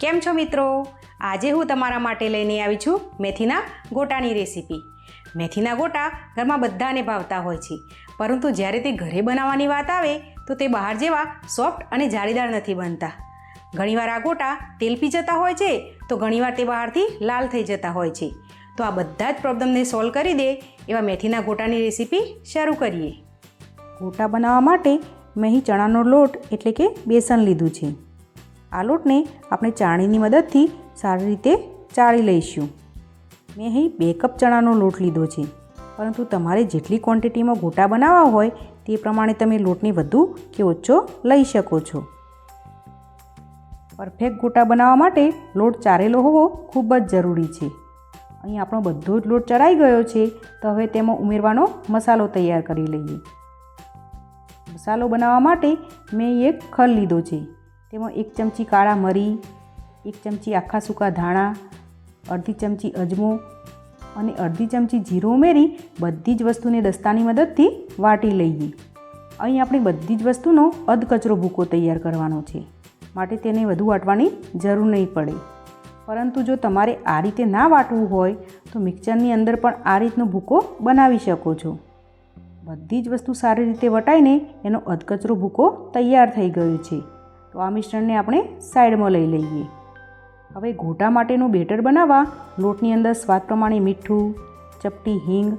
કેમ છો મિત્રો? આજે હું તમારા માટે લઈને આવી છું મેથીના ગોટાની રેસીપી. મેથીના ગોટા ઘરમાં બધાને ભાવતા હોય છે, પરંતુ જ્યારે તે ઘરે બનાવવાની વાત આવે, તો તે બહાર જેવા સોફ્ટ અને જાળીદાર નથી બનતા. ઘણીવાર આ ગોટા તેલપી જતા હોય છે, તો ઘણીવાર તે બહારથી લાલ થઈ જતા હોય છે. તો આ બધા જ પ્રોબ્લેમને સોલ્વ કરી દે એવા મેથીના ગોટાની રેસીપી શરૂ કરીએ. ગોટા બનાવવા માટે મેં ચણાનો લોટ એટલે કે બેસન લીધું છે. આ લોટને આપણે ચાણીની મદદથી સારી રીતે ચાળી લઈશું. મેં અહીં બે કપ ચણાનો લોટ લીધો છે. પરંતુ તમારે જેટલી ક્વોન્ટિટીમાં ગોટા બનાવવા હોય તે પ્રમાણે તમે લોટને વધુ કે ઓછો લઈ શકો છો. પરફેક્ટ ગોટા બનાવવા માટે લોટ ચારેલો હોવો ખૂબ જ જરૂરી છે. અહીં આપણો બધો જ લોટ ચડાઈ ગયો છે, તો હવે તેમાં ઉમેરવાનો મસાલો તૈયાર કરી લઈએ. મસાલો બનાવવા માટે મેં એક ખલ લીધો છે. તેમાં એક ચમચી કાળા મરી, એક ચમચી આખા સૂકા ધાણા, અડધી ચમચી અજમો અને અડધી ચમચી જીરું ઉમેરી બધી જ વસ્તુને દસ્તાની મદદથી વાટી લઈએ. અહીં આપણે બધી જ વસ્તુનો અધકચરો ભૂકો તૈયાર કરવાનો છે. માટે તેને વધુ વાટવાની જરૂર નહીં પડે. પરંતુ જો તમારે આ રીતે ના વાટવું હોય, તો મિક્સરની અંદર પણ આ રીતનો ભૂકો બનાવી શકો છો. બધી જ વસ્તુ સારી રીતે વટાઈને એનો અધકચરો ભૂકો તૈયાર થઈ ગયો છે. તો આ મિશ્રણને આપણે સાઈડમાં લઈ લઈએ. હવે ઘોટા માટેનું બેટર બનાવવા લોટની અંદર સ્વાદ પ્રમાણે મીઠું, ચપટી હિંગ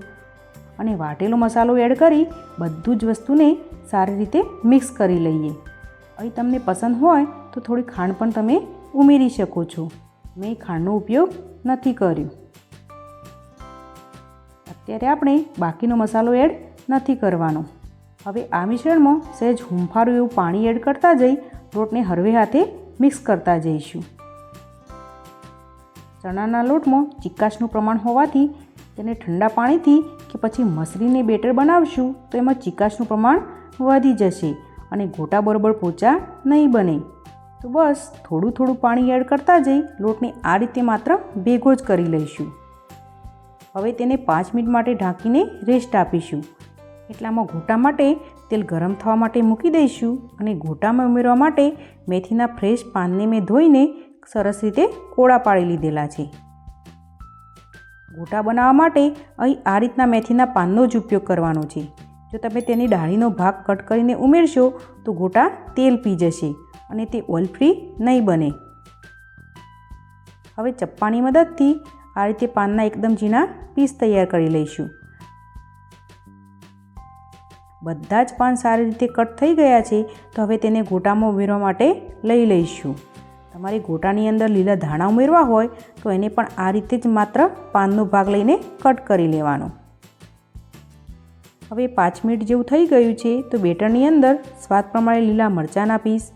અને વાટેલો મસાલો એડ કરી બધું જ વસ્તુને સારી રીતે મિક્સ કરી લઈએ. અહીં તમને પસંદ હોય તો થોડી ખાંડ પણ તમે ઉમેરી શકો છો. મેં ખાંડનો ઉપયોગ નથી કર્યો. અત્યારે આપણે બાકીનો મસાલો એડ નથી કરવાનો. હવે આ મિશ્રણમાં સહેજ હુંફારું એવું પાણી એડ કરતા જઈ લોટને હળવે હાથે મિક્સ કરતા જઈશું. ચણાના લોટમાં ચિકાશનું પ્રમાણ હોવાથી તેને ઠંડા પાણીથી કે પછી મસરીને બેટર બનાવશું તો એમાં ચિકાશનું પ્રમાણ વધી જશે અને ગોટા બરોબર પોચા નહીં બને. તો બસ થોડું થોડું પાણી એડ કરતા જઈ લોટને આ રીતે માત્ર ભેગો જ કરી લઈશું. હવે તેને પાંચ મિનિટ માટે ઢાંકીને રેસ્ટ આપીશું. એટલામાં ગોટા માટે તેલ ગરમ થવા માટે મૂકી દઈશું અને ઘોટામાં ઉમેરવા માટે મેથીના ફ્રેશ પાનને મેં ધોઈને સરસ રીતે કોળા પાડી લીધેલા છે. ગોટા બનાવવા માટે અહીં આ રીતના મેથીના પાનનો જ ઉપયોગ કરવાનો છે. જો તમે તેની ડાળીનો ભાગ કટ કરીને ઉમેરશો તો ગોટા તેલ પી જશે અને તે ઓઇલ ફ્રી નહીં બને. હવે ચપ્પાની મદદથી આ રીતે પાનના એકદમ ઝીણા પીસ તૈયાર કરી લઈશું. બધા જ પાન સારી રીતે કટ થઈ ગયા છે, તો હવે તેને ગોટામાં ઉમેરવા માટે લઈ લઈશું. તમારે ગોટાની અંદર લીલા ધાણા ઉમેરવા હોય, તો એને પણ આ રીતે જ માત્ર પાનનો ભાગ લઈને કટ કરી લેવાનો. હવે પાંચ મિનિટ જેવું થઈ ગયું છે, તો બેટરની અંદર સ્વાદ પ્રમાણે લીલા મરચાંના પીસ,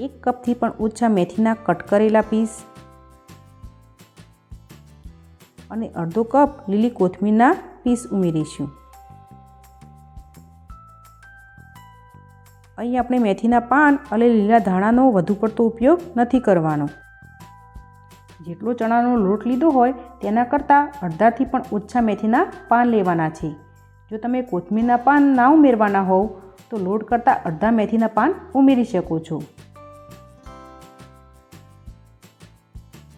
એક કપથી પણ ઓછા મેથીના કટ કરેલા પીસ અને અડધો કપ લીલી કોથમીરના પીસ ઉમેરીશું. અહીં આપણે મેથીના પાન અને લીલા ધાણાનો વધુ પડતો ઉપયોગ નથી કરવાનો. જેટલો ચણાનો લોટ લીધો હોય તેના કરતાં અડધાથી પણ ઓછા મેથીના પાન લેવાના છે. જો તમે કોથમીરના પાન ના ઉમેરવાના હોવ, તો લોટ કરતાં અડધા મેથીના પાન ઉમેરી શકો છો.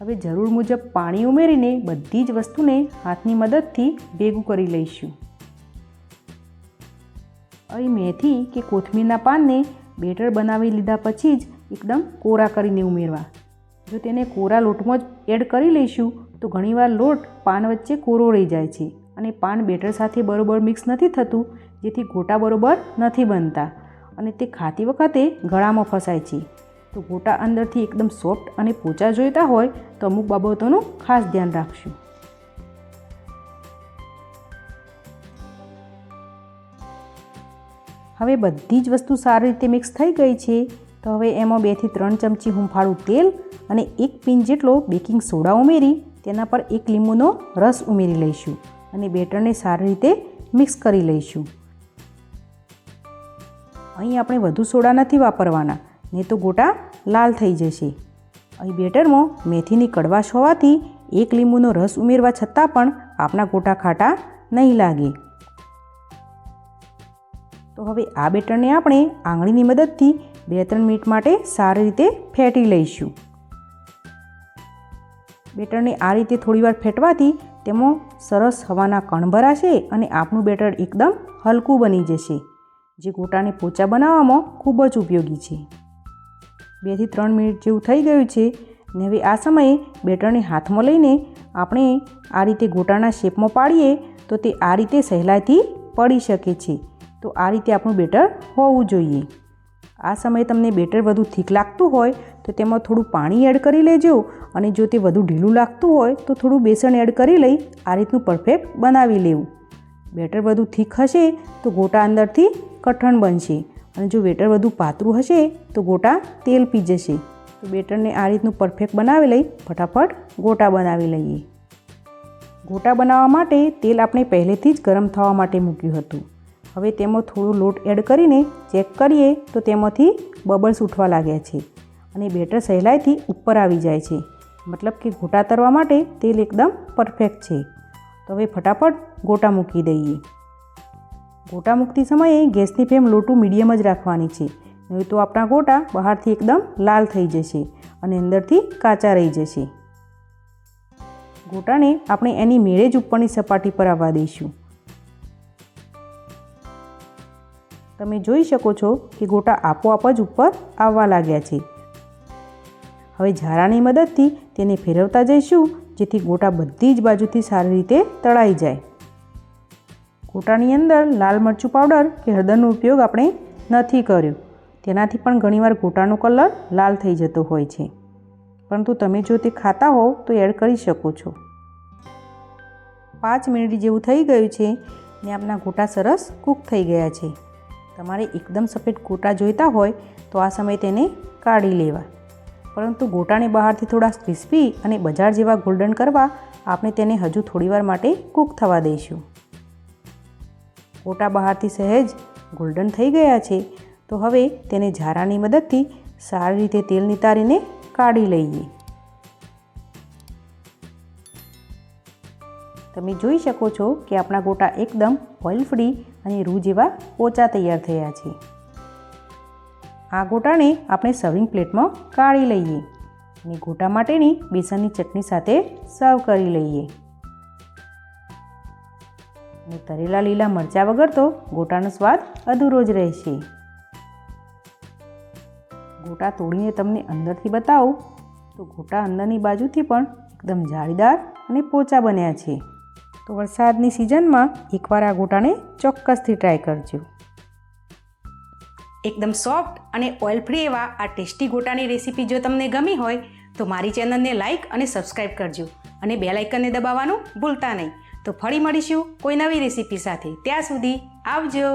હવે જરૂર મુજબ પાણી ઉમેરીને બધી જ વસ્તુને હાથની મદદથી ભેગું કરી લઈશું. અહીં મેથી કે કોથમીરના પાનને બેટર બનાવી લીધા પછી જ એકદમ કોરા કરીને ઉમેરવા. જો તેને કોરા લોટમાં જ એડ કરી લઈશું, તો ઘણીવાર લોટ પાન વચ્ચે કોરો રહી જાય છે અને પાન બેટર સાથે બરોબર મિક્સ નથી થતું, જેથી ગોટા બરોબર નથી બનતા અને તે ખાતી વખતે ગળામાં ફસાય છે. તો ગોટા અંદરથી એકદમ સોફ્ટ અને પોચા જોઈતા હોય, તો અમુક બાબતોનું ખાસ ધ્યાન રાખશું. હવે બધી જ વસ્તુ સારી રીતે મિક્સ થઈ ગઈ છે. તો હવે એમાં બેથી ત્રણ ચમચી હુંફાળું તેલ અને એક પિન જેટલો બેકિંગ સોડા ઉમેરી, તેના પર એક લીંબુનો રસ ઉમેરી લઈશું અને બેટરને સારી રીતે મિક્સ કરી લઈશું. અહીં આપણે વધુ સોડા નથી વાપરવાના, નહીં તો ગોટા લાલ થઈ જશે. અહીં બેટરમાં મેથીની કડવાશ હોવાથી એક લીંબુનો રસ ઉમેરવા છતાં પણ આપણા ગોટા ખાટા નહીં લાગે. તો હવે આ બેટરને આપણે આંગળીની મદદથી બે ત્રણ મિનિટ માટે સારી રીતે ફેટી લઈશું. બેટરને આ રીતે થોડીવાર ફેટવાથી તેમાં સરસ હવાના કણ ભરાશે અને આપણું બેટર એકદમ હલકું બની જશે, જે ગોટાને પોચા બનાવવામાં ખૂબ જ ઉપયોગી છે. બેથી ત્રણ મિનિટ જેવું થઈ ગયું છે ને હવે આ સમયે બેટરને હાથમાં લઈને આપણે આ રીતે ગોટાના શેપમાં પાડીએ તો તે આ રીતે સહેલાઈથી પડી શકે છે. તો આ રીતે આપણું બેટર હોવું જોઈએ. આ સમયે તમને બેટર વધુ થીક લાગતું હોય તો તેમાં થોડું પાણી એડ કરી લેજો અને જો તે વધુ ઢીલું લાગતું હોય તો થોડું બેસન એડ કરી લઈ આ રીતનું પરફેક્ટ બનાવી લેવું. બેટર વધુ થીક હશે તો ગોટા અંદરથી કઠણ બનશે અને જો બેટર વધુ પાતળું હશે તો ગોટા તેલ પી જશે. તો બેટરને આ રીતનું પરફેક્ટ બનાવી લઈ ફટાફટ ગોટા બનાવી લઈએ. ગોટા બનાવવા માટે તેલ આપણે પહેલેથી જ ગરમ થવા માટે મૂક્યું હતું. હવે તેમાં થોડું લોટ એડ કરીને ચેક કરીએ તો તેમાંથી બબલ્સ ઉઠવા લાગ્યા છે અને બેટર સહેલાઈથી ઉપર આવી જાય છે. મતલબ કે ગોટા તરવા માટે તેલ એકદમ પરફેક્ટ છે. તો હવે ફટાફટ ગોટા મૂકી દઈએ. ગોટા મૂકતી સમયે ગેસની ફ્લેમ લોટું મીડિયમ જ રાખવાની છે. નહીં તો આપણા ગોટા બહારથી એકદમ લાલ થઈ જશે અને અંદરથી કાચા રહી જશે. ગોટાને આપણે એની મેળે જ ઉપરની સપાટી પર આવવા દઈશું. તમે જોઈ શકો છો કે ગોટા આપોઆપ જ ઉપર આવવા લાગ્યા છે. હવે ઝારાની મદદથી તેને ફેરવતા જઈશું, જેથી ગોટા બધી જ બાજુથી સારી રીતે તળાઈ જાય. ગોટાની અંદર લાલ મરચું પાવડર કે હળદરનો ઉપયોગ આપણે નથી કર્યો. તેનાથી પણ ઘણીવાર ગોટાનો કલર લાલ થઈ જતો હોય છે. પરંતુ તમે જો તે ખાતા હોવ તો એડ કરી શકો છો. પાંચ મિનિટ જેવું થઈ ગયું છે ને આપના ગોટા સરસ કૂક થઈ ગયા છે. તમારે એકદમ સફેદ ગોટા જોઈતા હોય તો આ સમયે તેને કાઢી લેવા. પરંતુ ગોટાને બહારથી થોડા ક્રિસ્પી અને બજાર જેવા ગોલ્ડન કરવા આપણે તેને હજુ થોડીવાર માટે કૂક થવા દઈશું. ગોટા બહારથી સહેજ ગોલ્ડન થઈ ગયા છે, તો હવે તેને ઝારાની મદદથી સારી રીતે તેલ નિતારીને કાઢી લઈએ. તમે જોઈ શકો છો કે આપણા ગોટા એકદમ ઓઇલ ફ્રી અને રૂ જેવા પોચા તૈયાર થયા છે. આ ગોટાને આપણે સર્વિંગ પ્લેટમાં કાઢી લઈએ અને ગોટા માટેની બેસનની ચટણી સાથે સર્વ કરી લઈએ. અને તરેલા લીલા મરચાં વગર તો ગોટાનો સ્વાદ અધૂરો જ રહેશે. ગોટા તોડીને તમને અંદરથી બતાવું, તો ગોટા અંદરની બાજુથી પણ એકદમ જાળીદાર અને પોચા બન્યા છે. તો વરસાદની સિઝનમાં એકવાર આ ગોટાને ચોક્કસથી ટ્રાય કરજો. એકદમ સોફ્ટ અને ઓઇલ ફ્રી એવા આ ટેસ્ટી ગોટાની રેસીપી જો તમને ગમી હોય, તો મારી ચેનલને લાઇક અને સબસ્ક્રાઇબ કરજો અને બે લાઇકનને દબાવવાનું ભૂલતા નહીં. તો ફરી મળીશું કોઈ નવી રેસીપી સાથે. ત્યાં સુધી આવજો.